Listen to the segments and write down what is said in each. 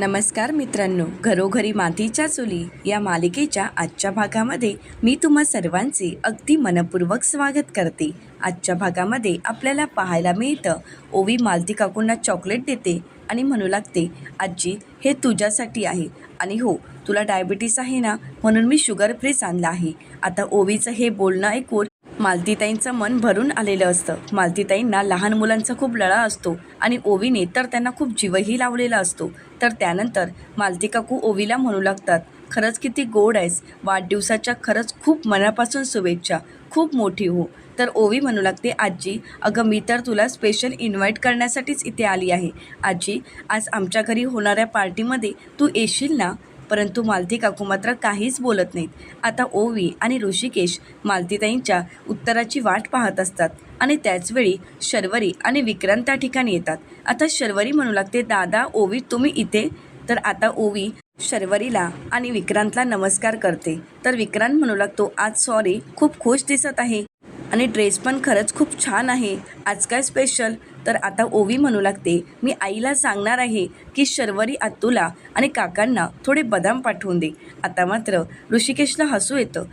नमस्कार मित्रांनो घरोघरी मातीच्या चुली या मालिकेच्या आजच्या भागामध्ये मी तुम्हा सर्वांचे अगदी मनपूर्वक स्वागत करते. आजच्या भागामध्ये आपल्याला पाहायला मिळतं ओवी मालती काकूंना चॉकलेट देते आणि म्हणू लागते आजी हे तुझ्यासाठी आहे. आणि हो तुला डायबिटीस आहे ना म्हणून मी शुगर फ्रीच आणला आहे. आता ओवीचं हे बोलणं ऐकून मालतीताईंचं मन भरून आलेलं असतं. मालतीताईंना लहान मुलांचा खूप लळा असतो आणि ओवीने तर त्यांना खूप जीवही लावलेला असतो. तर त्यानंतर मालती काकू ओवीला म्हणू लागतात खरंच किती गोड आहेस. वाढदिवसाच्या खरंच खूप मनापासून शुभेच्छा. खूप मोठी हो. तर ओवी म्हणू लागते आजी अगं मी तर तुला स्पेशल इन्व्हाइट करण्यासाठीच इथे आली आहे. आजी आज आमच्या घरी होणाऱ्या पार्टीमध्ये तू येशील ना? परंतु मालती काकू मात्र काहीच बोलत नाहीत. आता ओवी आणि ऋषिकेश मालतीताईंच्या उत्तराची वाट पाहत असतात आणि त्याचवेळी शर्वरी आणि विक्रांत त्या ठिकाणी येतात. आता शर्वरी म्हणू लागते दादा ओवी तुम्ही इथे? तर आता ओवी शर्वरीला आणि विक्रांतला नमस्कार करते. तर विक्रांत म्हणू लागतो आज सॉरी खूप खुश दिसत आहे आणि ड्रेस पण खरंच खूप छान आहे. आज काय स्पेशल तर आता ओवी म्हणू लागते मी आईला सांगणार आहे की शर्वरी आत्तूला आणि काकांना थोडे बदाम पाठवून दे. आता मात्र ऋषिकेशला हसू येतं.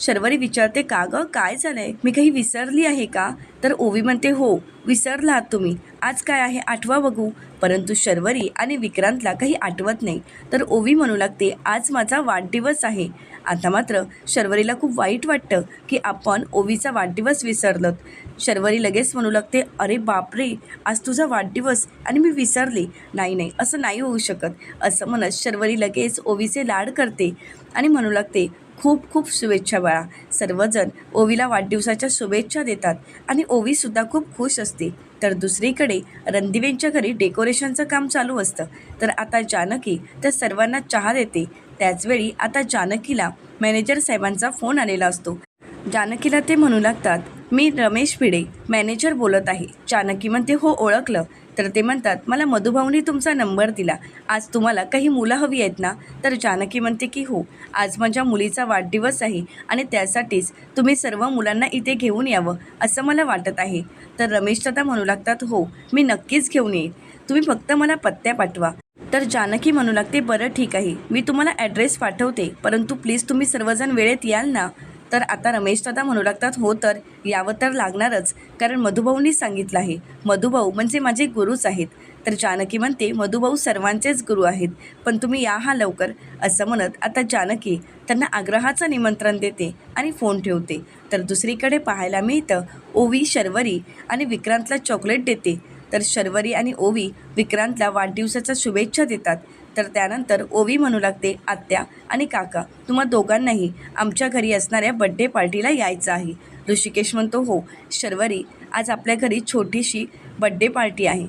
शर्वरी विचारते का गं? काय झालंय? मी काही विसरली आहे का? तर ओवी म्हणते हो विसरला आहात तुम्ही. आज काय आहे? आठवा बघू. परंतु शर्वरी आणि विक्रांतला काही आठवत नाही. तर ओवी म्हणू लागते आज माझा वाढदिवस आहे. आता मात्र शर्वरीला खूप वाईट वाटतं की आपण ओवीचा वाढदिवस विसरलोत. शर्वरी लगेच म्हणू लागते अरे बापरे आज तुझा वाढदिवस आणि मी विसरले. नाही नाही असं नाही होऊ शकत. असं म्हणत शर्वरी लगेच ओवीचे लाड करते आणि म्हणू लागते खूप खूप शुभेच्छा बाळा. सर्वजण ओवीला वाढदिवसाच्या शुभेच्छा देतात आणि ओवीसुद्धा खूप खुश असते. तर दुसरीकडे रणदिवेंच्या घरी डेकोरेशनचं काम चालू असतं. तर आता जानकी त्या सर्वांना चहा देते. त्याचवेळी आता जानकीला मॅनेजर साहेबांचा फोन आलेला असतो. जानकीला ते म्हणू लागतात मी रमेश भिडे मॅनेजर बोलत आहे. जानकी म्हणते हो ओळखलं. तर ते म्हणतात मला मधुभाऊनी तुमचा नंबर दिला. आज तुम्हाला काही मुलं हवी आहेत ना? तर जानकी म्हणते की हो आज माझ्या मुलीचा वाढदिवस आहे आणि त्यासाठीच तुम्ही सर्व मुलांना इथे घेऊन यावं असं मला वाटत आहे. तर रमेश दादा म्हणू लागतात हो मी नक्कीच घेऊन येईन. तुम्ही फक्त मला पत्त्या पाठवा. तर जानकी म्हणू लागते बरं ठीक आहे. मी तुम्हाला ॲड्रेस पाठवते. परंतु प्लीज तुम्ही सर्वजण वेळेत याल ना? तर आता रमेश दादा म्हणू लागतात हो तर यावं तर लागणारच. कारण मधुभाऊंनी सांगितलं आहे. मधुभाऊ म्हणजे माझे गुरुच आहेत. तर जानकी म्हणते मधुभाऊ सर्वांचेच गुरु आहेत. पण तुम्ही या हा लवकर. असं म्हणत आता जानकी त्यांना आग्रहाचं निमंत्रण देते आणि फोन ठेवते. तर दुसरीकडे पाहायला मिळतं ओवी शर्वरी आणि विक्रांतला चॉकलेट देते. तर शर्वरी आणि ओवी विक्रांतला वाढदिवसाच्या शुभेच्छा देतात. तर त्यानंतर ओवी म्हणू लागते आत्या आणि काका तुम्हा दोघांनाही आमच्या घरी असणाऱ्या बड्डे पार्टीला यायचं आहे. ऋषिकेश म्हणतो हो शर्वरी आज आपल्या घरी छोटीशी बड्डे पार्टी आहे.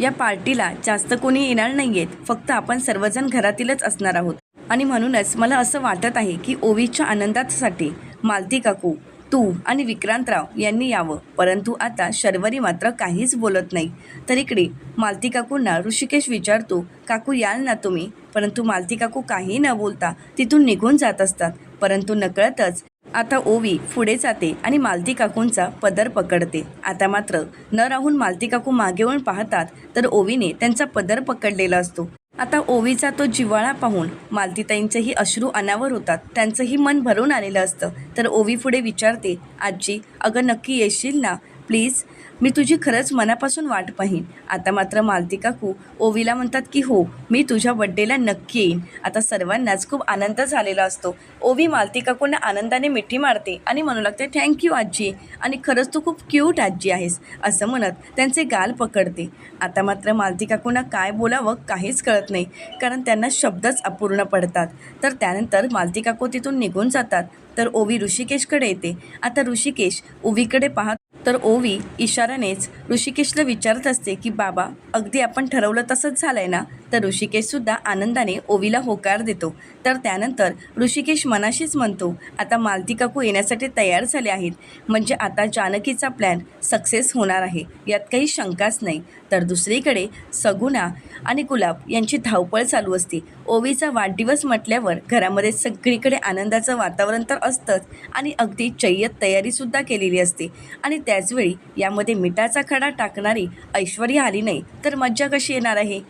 या पार्टीला जास्त कोणी येणार नाही आहेत फक्त आपण सर्वजण घरातीलच असणार आहोत. आणि म्हणूनच मला असं वाटत आहे की ओवीच्या आनंदासाठी मालती काकू तू आणि विक्रांतराव यांनी यावं. परंतु आता शर्वरी मात्र काहीच बोलत नाही. तर इकडे मालती काकूंना ऋषिकेश विचारतो काकू याल ना तुम्ही? परंतु मालती काकू काही न बोलता तिथून निघून जात असतात. परंतु नकळतच आता ओवी पुढे जाते आणि मालती काकूंचा पदर पकडते. आता मात्र न राहून मालती काकू मागे येऊन पाहतात तर ओवीने त्यांचा पदर पकडलेला असतो. आता ओवीचा तो जिव्हाळा पाहून मालतीताईंचेही अश्रू अनावर होतात. त्यांचंही मन भरून आलेलं असतं. तर ओवी पुढे विचारते आजी अगं नक्की येशील ना? प्लीज मी तुझी खरंच मनापासून वाट पाहीन. आता मात्र मालती काकू ओवीला म्हणतात की हो मी तुझ्या बड्डेला नक्की येईन. आता सर्वांनाच खूप आनंद झालेला असतो. ओवी मालती काकूंना आनंदाने मिठी मारते आणि म्हणू लागते थँक्यू आजी. आणि खरंच तू खूप क्यूट आजी आहेस असं म्हणत त्यांचे गाल पकडते. आता मात्र मालती काकूंना काय बोलावं काहीच कळत नाही कारण त्यांना शब्दच अपूर्ण पडतात. तर त्यानंतर मालती काकू तिथून निघून जातात. तर ओवी ऋषिकेशकडे येते. आता ऋषिकेश ओवीकडे पाहत तर ओवी इशारानेच ऋषिकेशला विचारत असते की बाबा अगदी आपण ठरवलं तसंच झालंय ना? तर ऋषिकेशसुद्धा आनंदाने ओवीला होकार देतो. तर त्यानंतर ऋषिकेश मनाशीच म्हणतो आता मालती काकू येण्यासाठी तयार झाले आहेत. म्हणजे आता जानकीचा प्लॅन सक्सेस होणार आहे. यात काही शंकाच नाही. तर दुसरीकडे सगुणा आणि गुलाब यांची धावपळ चालू असते. ओवीचा वाढदिवस म्हटल्यावर घरामध्ये सगळीकडे आनंदाचं वातावरण तर असतंच आणि अगदी चय्यत तयारीसुद्धा केलेली असते. आणि त्याचवेळी यामध्ये मिठाचा खडा टाकणारी ऐश्वर्या आली नाही तर मज्जा कशी येणार आहे?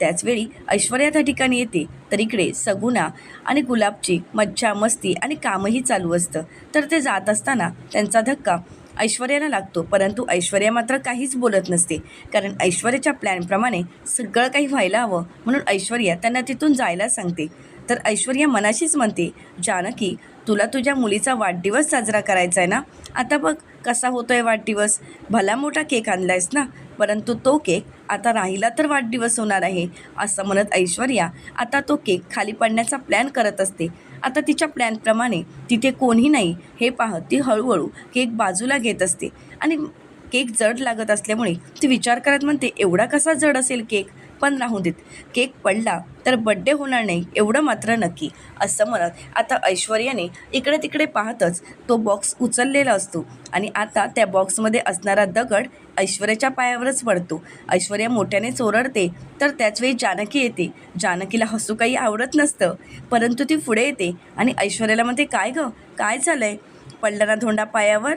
त्याचवेळी ऐश्वर्या त्या ठिकाणी येते तर इकडे सगुणा आणि गुलाबची मज्जा मस्ती आणि कामही चालू असतं. तर ते जात असताना त्यांचा धक्का ऐश्वर्याला लागतो. परंतु ऐश्वर्या मात्र काहीच बोलत नसते. कारण ऐश्वर्याच्या प्लॅनप्रमाणे सगळं काही व्हायला हवं म्हणून ऐश्वर्या त्यांना तिथून जायला सांगते. तर ऐश्वर्या मनाशीच म्हणते जानकी तुला तुझ्या मुलीचा वाढदिवस साजरा करायचा आहे ना? आता बघ कसा होतो आहे वाढदिवस. भला मोठा केक आणलायस ना? परंतु तो केक आता राहिला तर वाढदिवस होणार आहे असं म्हणत ऐश्वर्या आता तो केक खाली पडण्याचा प्लॅन करत असते. आता तिच्या प्लॅनप्रमाणे तिथे कोणी नाही. हे पाहत ती हळूहळू केक बाजूला घेत असते. आणि केक जड लागत असल्यामुळे ती विचार करत म्हणते एवढा कसा जड असेल केक? पण राहू देत. केक पडला तर बड्डे होणार नाही एवढं मात्र नक्की असं म्हणत आता ऐश्वर्याने इकडे तिकडे पाहतच तो बॉक्स उचललेला असतो आणि आता त्या बॉक्समध्ये असणारा दगड ऐश्वर्याच्या पायावरच पडतो. ऐश्वर्या मोठ्याने चोरडते तर त्याचवेळी जानकी येते. जानकीला हसू काही आवडत नसतं परंतु ती पुढे येते आणि ऐश्वर्याला म्हणते काय गं? काय झालं आहे पडला ना धोंडा पायावर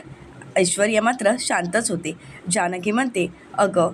ऐश्वर्या मात्र शांतच होते. जानकी म्हणते अगं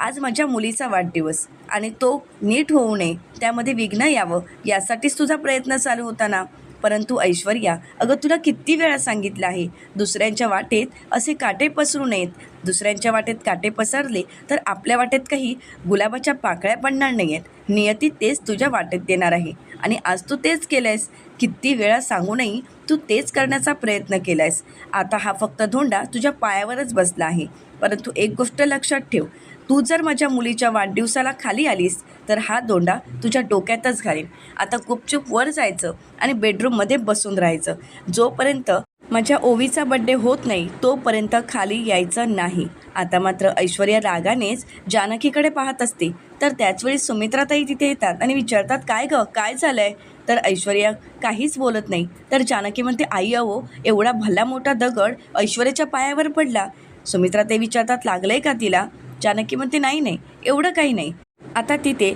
आज माझ्या मुलीचा वाढदिवस आणि तो नीट होऊ नये त्यामध्ये विघ्न यावं यासाठीच तुझा प्रयत्न चालू होता ना? परंतु ऐश्वर्या अगं तुला किती वेळा सांगितलं आहे दुसऱ्यांच्या वाटेत असे काटे पसरू नयेत. दुसऱ्यांच्या वाटेत काटे पसरले तर आपल्या वाटेत काही गुलाबाच्या पाकळ्या पडणार नाही आहेत नियती तेच तुझ्या वाटेत देणार आहे. आणि आज तू तेच केलं आहेस किती वेळा सांगूनही तू तेच करण्याचा प्रयत्न केला आहेस आता हा फक्त धोंडा तुझ्या पायावरच बसला आहे. परंतु एक गोष्ट लक्षात ठेव. तू जर माझ्या मुलीच्या वाढदिवसाला खाली आलीस तर हा दोंडा तुझ्या डोक्यातच घालीन. आता गुपचूप वर जायचं आणि बेडरूममध्ये बसून राहायचं. जोपर्यंत माझ्या ओवीचा बड्डे होत नाही तोपर्यंत खाली यायचं नाही. आता मात्र ऐश्वर्या रागानेच जानकीकडे पाहत असते. तर त्याचवेळी सुमित्राताई तिथे येतात आणि विचारतात काय गं काय झालं आहे तर ऐश्वर्या काहीच बोलत नाही. तर जानकी म्हणते आई अहो एवढा भला मोठा दगड ऐश्वर्याच्या पायावर पडला. सुमित्राताई विचारतात लागलं आहे का तिला? जानकी म्हणते नाही नाही एवढं काही नाही. आता तिथे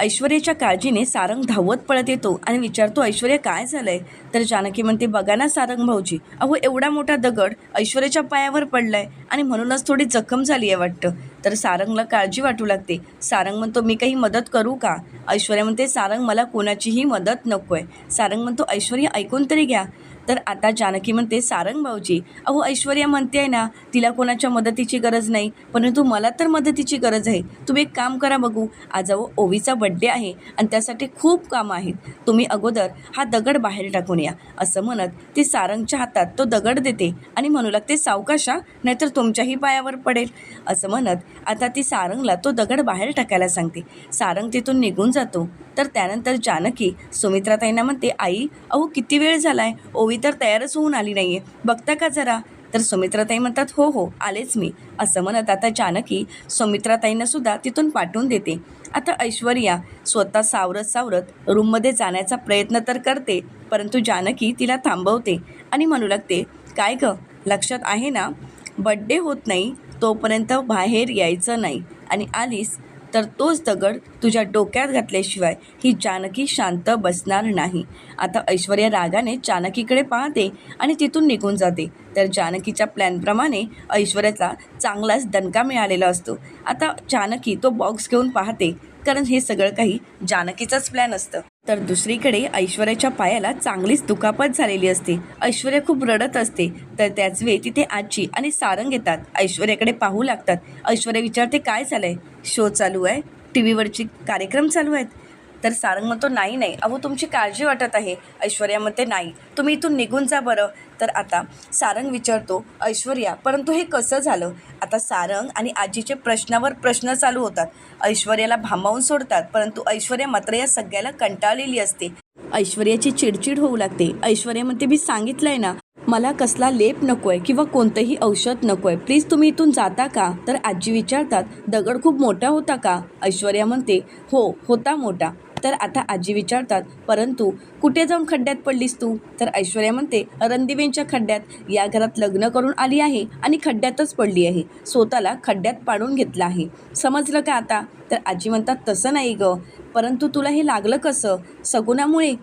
ऐश्वर्याच्या काळजीने सारंग धावत पळत येतो आणि विचारतो ऐश्वर्या काय झालंय? तर जानकी म्हणते बघा ना सारंग भाऊजी अहो एवढा मोठा दगड ऐश्वर्याच्या पायावर पडलाय आणि म्हणूनच थोडी जखम झाली आहे वाटतं. तर सारंगला काळजी वाटू लागते. सारंग म्हणतो मी काही मदत करू का? ऐश्वर्या म्हणते सारंग मला कोणाचीही मदत नको आहे सारंग म्हणतो ऐश्वर्या ऐकून तरी घ्या. तर आता जानकी म्हणते सारंग भाऊजी अहो ऐश्वर्या म्हणते आहे ना तिला कोणाच्या मदतीची गरज नाही परंतु मला तर मदतीची गरज आहे. तुम्ही एक काम करा बघू. आज अहो ओवीचा बड्डे आहे आणि त्यासाठी खूप कामं आहेत. तुम्ही अगोदर हा दगड बाहेर टाकून या. असं म्हणत ती सारंगच्या हातात तो दगड देते आणि म्हणू लागते सावकाशा नाहीतर तुमच्याही पायावर पडेल. असं म्हणत आता ती सारंगला तो दगड बाहेर टाकायला सांगते. सारंग तिथून निघून जातो. तर त्यानंतर जानकी सुमित्राताईंना म्हणते आई अहो किती वेळ झाला आहे ओवी तर तयारच होऊन आली नाही आहे बघता का जरा? तर सुमित्राताई म्हणतात हो हो आलेच मी. असं म्हणत आता जानकी सुमित्राताईंना सुद्धा तिथून पाठवून देते. आता ऐश्वर्या स्वतः सावरत सावरत रूममध्ये जाण्याचा प्रयत्न तर करते परंतु जानकी तिला थांबवते आणि म्हणू लागते काय गं? लक्षात आहे ना? बड्डे होत नाही तोपर्यंत बाहेर यायचं नाही. आणि आलीस तर तोच दगड तुझ्या डोक्यात घातल्याशिवाय ही जानकी शांत बसणार नाही. आता ऐश्वर्या रागाने जानकीकडे पाहते आणि तिथून निघून जाते. तर जानकीच्या प्लॅनप्रमाणे ऐश्वर्याचा चांगलाच दणका मिळालेला असतो. आता जानकी तो बॉक्स घेऊन पाहते. कारण हे सगळं काही जानकीचाच प्लॅन असतं. तर दुसरीकडे ऐश्वर्याच्या पायाला चांगलीच दुखापत झालेली असते. ऐश्वर्या खूप रडत असते. तर त्याच वेळी तिथे आजी आणि सारंग येतात. ऐश्वर्याकडे पाहू लागतात. ऐश्वर्या विचारते काय झालंय? शो चालू आहे? टी व्हीवरची कार्यक्रम चालू आहेत? तर सारंग म्हणतो नाही नाही. अहो तुमची काळजी वाटत आहे. ऐश्वर्या म्हणते नाही. तुम्ही इथून निघून जा बरं. तर आता सारंग विचारतो ऐश्वर्या परंतु हे कसं झालं? आता सारंग आणि आजीचे प्रश्नावर प्रश्न चालू होतात. ऐश्वर्याला भांबावून सोडतात परंतु ऐश्वर्या मात्र या सगळ्याला कंटाळलेली असते. ऐश्वर्याची चिडचिड होऊ लागते. ऐश्वर्या म्हणते मी सांगितलंय ना मला कसला लेप नको आहे किंवा कोणतंही औषध नको आहे प्लीज तुम्ही इथून जाता का? तर आजी विचारतात दगड खूप मोठा होता का? ऐश्वर्या म्हणते हो होता मोठा. तर आता आजी विचारतात परंतु कुठे जाऊन खड्ड्यात पडलीस तू? तर ऐश्वर्या म्हणते रणदिवेंच्या खड्ड्यात. या घरात लग्न करून आली आहे आणि खड्ड्यातच पडली आहे. स्वतःला खड्ड्यात पाडून घेतलं आहे. समजलं का आता? तर आजी म्हणतात तसं नाही गं. परंतु तुला हे लागलं कसं? सगुणामुळे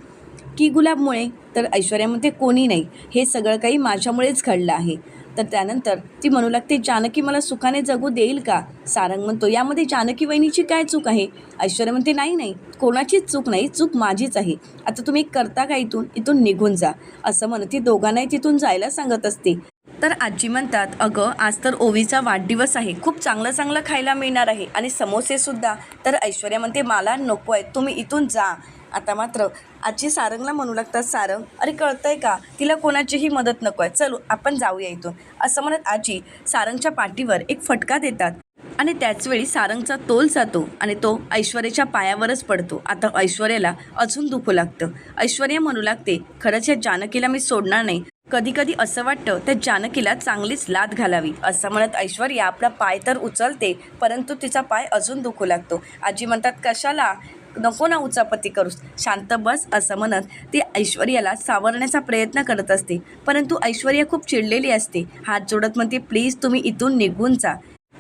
की गुलाबमुळे? तर ऐश्वर्या म्हणते कोणी नाही. हे सगळं काही माझ्यामुळेच घडलं आहे. तर त्यानंतर ती म्हणू लागते जानकी मला सुखाने जगू देईल का? सारंग म्हणतो यामध्ये जानकी वहिनीची काय चूक आहे? ऐश्वर्या म्हणते नाही नाही कोणाचीच चूक नाही चूक माझीच आहे. आता तुम्ही करता का इथून? इथून निघून जा. असं म्हणत ती दोघांनाही तिथून जायला सांगत असते. तर आजी म्हणतात अगं आज तर ओवीचा वाढदिवस आहे. खूप चांगलं चांगलं खायला मिळणार आहे आणि समोसेसुद्धा तर ऐश्वर्या म्हणते मला नको आहे तुम्ही इथून जा. आता मात्र आजी सारंगला म्हणू लागतात सारंग अरे कळतंय का? तिला कोणाचीही मदत नको आहे. चलो आपण जाऊया इथून. असं म्हणत आजी सारंगच्या पाठीवर एक फटका देतात. आणि त्याचवेळी सारंगचा तोल जातो आणि तो ऐश्वर्याच्या पायावरच पडतो. आता ऐश्वर्याला अजून दुखू लागतं. ऐश्वर्या म्हणू लागते खरंच या जानकीला मी सोडणार नाही. कधी कधी असं वाटतं त्या जानकीला चांगलीच लाद घालावी. असं म्हणत ऐश्वर्या आपला पाय तर उचलते परंतु तिचा पाय अजून दुखू लागतो. आजी म्हणतात कशाला? नको ना उचापती करूस. शांत बस असं म्हणत ती ऐश्वर्याला सावरण्याचा प्रयत्न करत असते. परंतु ऐश्वर्या खूप चिडलेली असते. हात जोडत म्हणते प्लीज तुम्ही इथून निघून जा.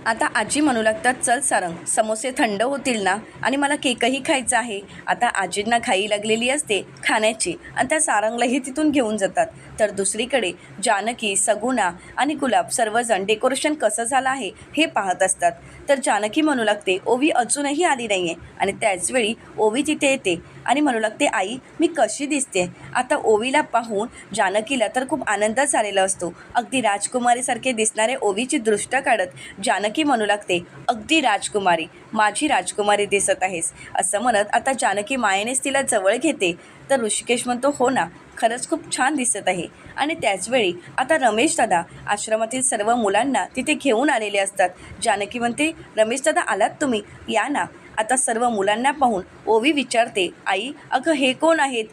आता आजी म्हणू लागतात चल सारंग समोसे थंड होतील ना? आणि मला केकही खायचा आहे. आता आजींना घाई लागलेली असते खाण्याची आणि त्या सारंगलाही तिथून घेऊन जातात. तर दुसरीकडे जानकी सगुणा आणि गुलाब सर्वजण डेकोरेशन कसं झालं आहे हे पाहत असतात. तर जानकी म्हणू लागते ओवी अजूनही आली नाही आहे आणि त्याचवेळी ओवी तिथे येते. आणि म्हणू लागते आई मी कशी दिसते? आता ओवीला पाहून जानकीला तर खूप आनंद झालेला असतो. अगदी राजकुमारीसारखे दिसणारे ओवीची दृष्ट काढत जानकी म्हणू लागते अगदी राजकुमारी माझी राजकुमारी दिसत आहेस. असं म्हणत आता जानकी मायेनेच तिला जवळ घेते. तर ऋषिकेश म्हणतो हो ना खरंच खूप छान दिसत आहे. आणि त्याचवेळी आता रमेश दादा आश्रमातील सर्व मुलांना तिथे घेऊन आलेले असतात. जानकी म्हणते रमेश दादा आलात तुम्ही? या ना. आता सर्व मुलांना पाहून ओवी विचारते आई अगं हे कोण आहेत?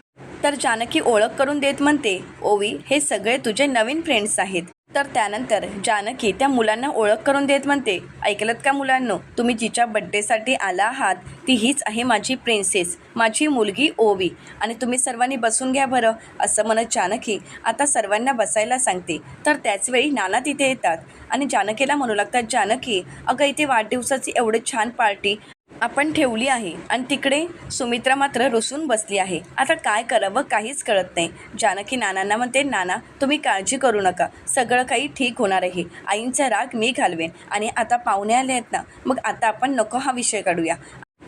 तर जानकी ओळख करून देत म्हणते ओवी हे सगळे तुझे नवीन फ्रेंड्स आहेत. तर त्यानंतर जानकी त्या मुलांना ओळख करून देत म्हणते ऐकलत का मुलांनो तुम्ही जिच्या बड्डेसाठी आला आहात ती हीच आहे माझी प्रिन्सेस माझी मुलगी ओवी आणि तुम्ही सर्वांनी बसून घ्या बरं असं म्हणत जानकी आता सर्वांना बसायला सांगते. तर त्याचवेळी नाना तिथे येतात आणि जानकीला म्हणू लागतात जानकी अगं इथे वाढदिवसाची एवढी छान पार्टी आपण ठेवली आहे. आणि तिकडे सुमित्रा मात्र रुसून बसली आहे. आता काय करावं काहीच कळत नाही. जानकी नानांना म्हणते नाना तुम्ही काळजी करू नका. सगळं काही ठीक होणार आहे. आईंचा राग मी घालवेन. आणि आता पाहुणे आले आहेत ना मग आता आपण नको हा विषय काढूया.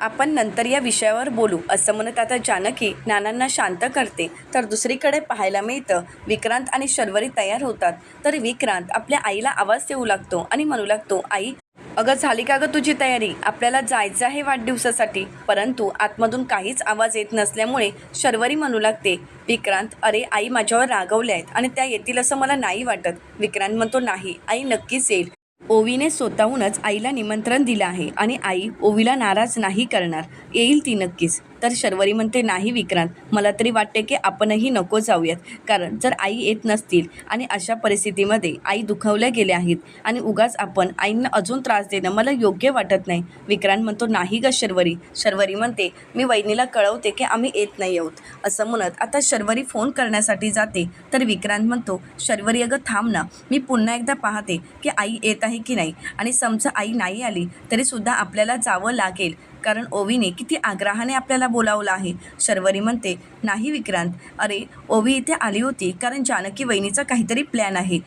आपण नंतर या विषयावर बोलू असं म्हणत आता जानकी नानांना शांत करते. तर दुसरीकडे पाहायला मिळतं विक्रांत आणि शर्वरी तयार होतात. तर विक्रांत आपल्या आईला आवाज देऊ लागतो आणि म्हणू लागतो आई अगं झाली का गं तुझी तयारी? आपल्याला जायचं आहे वाढदिवसासाठी. परंतु आतमधून काहीच आवाज येत नसल्यामुळे शर्वरी म्हणू लागते विक्रांत अरे आई माझ्यावर रागवल्या आहेत आणि त्या येतील असं मला नाही वाटत विक्रांत म्हणतो नाही आई नक्कीच येईल ओवीने स्वतःहूनच आईला निमंत्रण दिलं आहे आणि आई ओवीला नाराज नाही करणार. येईल ती नक्कीच. तर शर्वरी म्हणते नाही विक्रांत मला तरी वाटते की आपणही नको जाऊयात. कारण जर आई येत नसतील आणि अशा परिस्थितीमध्ये आई दुखावल्या गेल्या आहेत आणि उगाच आपण आईंना अजून त्रास देणं मला योग्य वाटत नाही. विक्रांत म्हणतो नाही ग शर्वरी. शर्वरी म्हणते मी वहिनीला कळवते की आम्ही येत नाही आहोत. असं म्हणत आता शर्वरी फोन करण्यासाठी जाते. तर विक्रांत म्हणतो शर्वरी अगं थांब ना मी पुन्हा एकदा पाहते की आई येत आहे की नाही. आणि समजा आई नाही आली तरीसुद्धा आपल्याला जावं लागेल. कारण ओवीने किती आग्रहाने आपल्याला बोलावलं आहे. शर्वरी म्हणते नाही विक्रांत. अरे ओवी इथे आली होती कारण जानकी वहिनीचा काहीतरी प्लॅन आहे.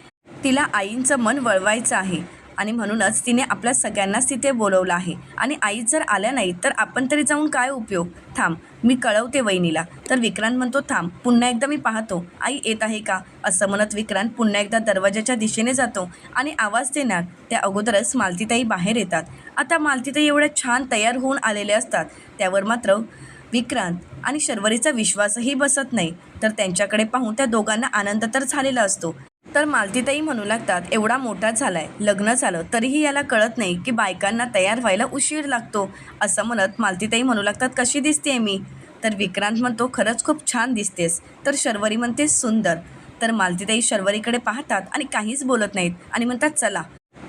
तिला आईंचं मन वळवायचं आहे. आणि म्हणूनच तिने आपल्या सगळ्यांनाच तिथे बोलवलं आहे. आणि आई जर आल्या नाही तर आपण तरी जाऊन काय उपयोग? थांब मी कळवते वहिनीला. तर विक्रांत म्हणतो थांब पुन्हा एकदा मी पाहतो. आई येत आहे का? असं म्हणत विक्रांत पुन्हा एकदा दरवाजाच्या दिशेने जातो आणि आवाज देणार. त्या अगोदरच मालतीताई बाहेर येतात. आता मालतीताई एवढ्या छान तयार होऊन आलेले असतात. त्यावर मात्र विक्रांत आणि शर्वरीचा विश्वासही बसत नाही. तर त्यांच्याकडे पाहून त्या दोघांना आनंद तर झालेला असतो. तर मालतीताई म्हणू लागतात एवढा मोठा झालाय लग्न झालं तरीही याला कळत नाही की बायकांना तयार व्हायला उशीर लागतो. असं म्हणत मालतीताई म्हणू लागतात कशी दिसते मी? तर विक्रांत म्हणतो खरंच खूप छान दिसतेस. तर शर्वरी म्हणते सुंदर. तर मालतीताई शर्वरीकडे पाहतात आणि काहीच बोलत नाहीत आणि म्हणतात चला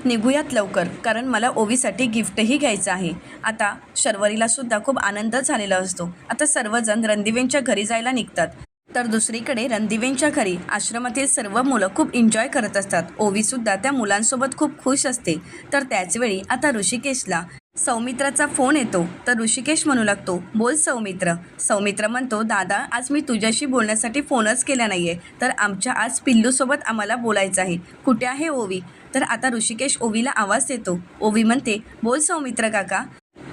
निघूयात लवकर कारण मला ओवीसाठी गिफ्टही घ्यायचं आहे. आता शर्वरीला सुद्धा खूप आनंद झालेला असतो. आता सर्वजण रणदिवेंच्या घरी जायला निघतात. तर दुसरीकडे रणदिवेंच्या घरी आश्रमातील सर्व मुलं खूप एन्जॉय करत असतात. ओवी सुद्धा त्या मुलांसोबत खूप खुश असते. तर त्याचवेळी आता ऋषिकेशला सौमित्राचा फोन येतो. तर ऋषिकेश म्हणू लागतो बोल सौमित्र. सौमित्र म्हणतो दादा आज मी तुझ्याशी बोलण्यासाठी फोनच केला नाही आहे तर आमच्या आज पिल्लूसोबत आम्हाला बोलायचं आहे. कुठे आहे ओवी? तर आता ऋषिकेश ओवीला आवाज देतो. ओवी म्हणते बोल सौमित्र काका.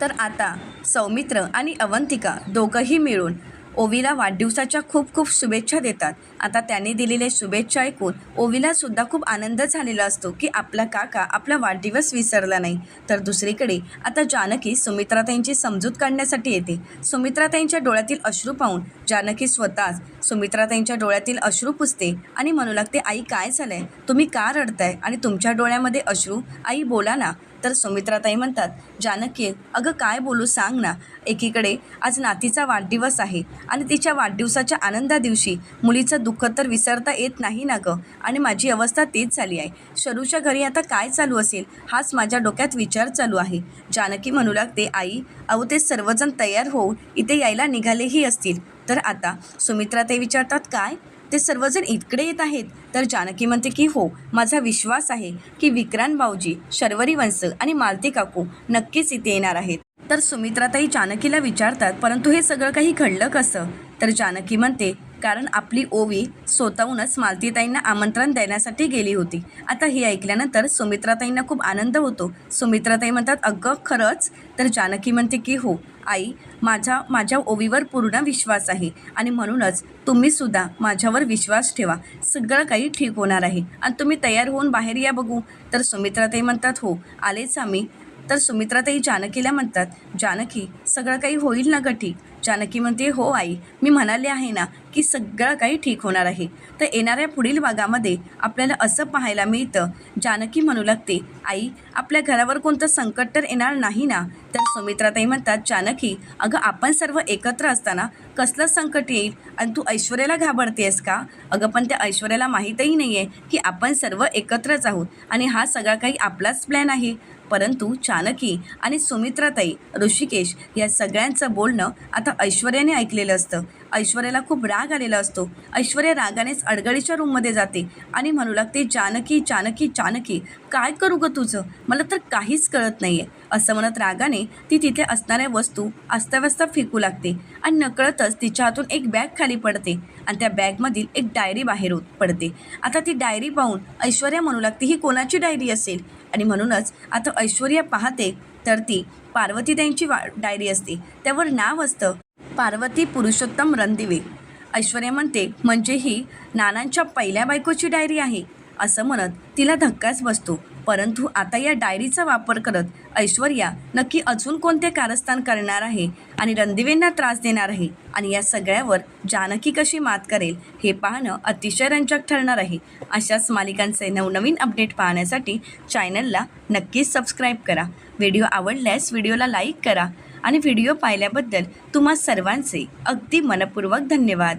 तर आता सौमित्र आणि अवंतिका दोघंही मिळून ओवीला वाढदिवसाच्या खूप खूप शुभेच्छा देतात. आता त्याने दिलेले शुभेच्छा ऐकून ओवीला सुद्धा खूप आनंद झालेला असतो की आपला काका आपला वाढदिवस विसरला नाही. तर दुसरीकडे आता जानकी सुमित्राताईंची समजूत काढण्यासाठी येते. सुमित्राताईंच्या डोळ्यातील अश्रू पाहून जानकी स्वतःच सुमित्राताईंच्या डोळ्यातील अश्रू पुसते आणि म्हणू लागते आई काय झालंय? तुम्ही का रडताय? आणि तुमच्या डोळ्यामध्ये अश्रू? आई बोला ना. तर सुमित्राताई म्हणतात जानकी अगं काय बोलू सांग ना. एकीकडे आज नातीचा वाढदिवस आहे आणि तिच्या वाढदिवसाच्या आनंदा दिवशी मुलीचं दुःख तर विसरता येत नाही ना गं? आणि माझी अवस्था तीच झाली आहे. शरूच्या घरी आता काय चालू असेल हाच माझ्या डोक्यात विचार चालू आहे. जानकी म्हणू लागते आई अहो ते सर्वजण तयार होऊन इथे यायला निघालेही असतील. तर आता सुमित्रा ते विचारतात काय? ते सर्वजण इकडे येत आहेत? तर जानकी म्हणते की हो माझा विश्वास आहे की विक्रांत भाऊजी शर्वरी वंश आणि मालती काकू नक्कीच इथे येणार आहेत. तर सुमित्राताई जानकीला विचारतात परंतु हे सगळं काही घडलं कसं? तर जानकी म्हणते कारण आपली ओवी स्वतःहूनच मालतीताईंना आमंत्रण देण्यासाठी गेली होती. आता हे ऐकल्यानंतर सुमित्राताईंना खूप आनंद होतो. सुमित्राताई म्हणतात अगं खरंच? तर जानकी म्हणते की हो आई माझा माझ्या ओवीवर पूर्ण विश्वास आहे आणि म्हणूनच तुम्हीसुद्धा माझ्यावर विश्वास ठेवा. सगळं काही ठीक होणार आहे आणि तुम्ही तयार होऊन बाहेर या बघू. तर सुमित्राताई म्हणतात हो आलेच आम्ही तर सुमित्राताई जानकीला म्हणतात जानकी सगळं काही होईल ना ग ठीक जानकी म्हणते हो आई मी म्हणाले आहे ना की सगळं काही ठीक होणार आहे. तर येणाऱ्या पुढील भागामध्ये आपल्याला असं पाहायला मिळतं. जानकी म्हणू लागते आई आपल्या घरावर कोणतं संकट तर येणार नाही ना? तर सुमित्राताई म्हणतात जानकी अगं आपण सर्व एकत्र असताना कसलं संकट येईल? आणि तू ऐश्वर्याला घाबरतेस का? अगं पण त्या ऐश्वर्याला माहीतही नाही आहे की आपण सर्व एकत्रच आहोत आणि हा सगळा काही आपलाच प्लॅन आहे. परंतु चाणकी आणि सुमित्राताई ऋषिकेश या सगळ्यांचं बोलणं आता ऐश्वर्याने ऐकलेलं असतं. ऐश्वर्याला खूप राग आलेला असतो. ऐश्वर्या रागानेच अडगळीच्या रूममध्ये जाते आणि म्हणू लागते जानकी जानकी जानकी काय करू गं तुझं? मला तर काहीच कळत नाही आहे असं म्हणत रागाने ती तिथे असणाऱ्या वस्तू अस्ताव्यस्त फेकू लागते आणि नकळतच तिच्या हातून एक बॅग खाली पडते आणि त्या बॅगमधील एक डायरी बाहेर पडते. आता ती डायरी पाहून ऐश्वर्या म्हणू लागते ही कोणाची डायरी असेल? आणि म्हणूनच आता ऐश्वर्या पाहते तर ती पार्वती त्यांची वा डायरी असते. त्यावर नाव असतं पार्वती पुरुषोत्तम रणदिवे. ऐश्वर्या म्हणते म्हणजे ही नानांच्या पहिल्या बायकोची डायरी आहे. असं म्हणत तिला धक्काच बसतो. परंतु आता या डायरीचा वापर करत ऐश्वर्या नक्की अजून कोणते कारस्थान करणार आहे? आणि रणदिवेंना त्रास देणार आहे आणि या सगळ्यावर जानकी कशी मात करेल हे पाहणं अतिशय रंजक ठरणार आहे. अशाच मालिकांचे नवनवीन अपडेट पाहण्यासाठी चॅनलला नक्कीच सबस्क्राईब करा. व्हिडिओ आवडल्यास व्हिडिओला लाईक करा. आणि व्हिडिओ पाहिल्याबद्दल तुम्हा सर्वांचे अगदी मनपूर्वक धन्यवाद.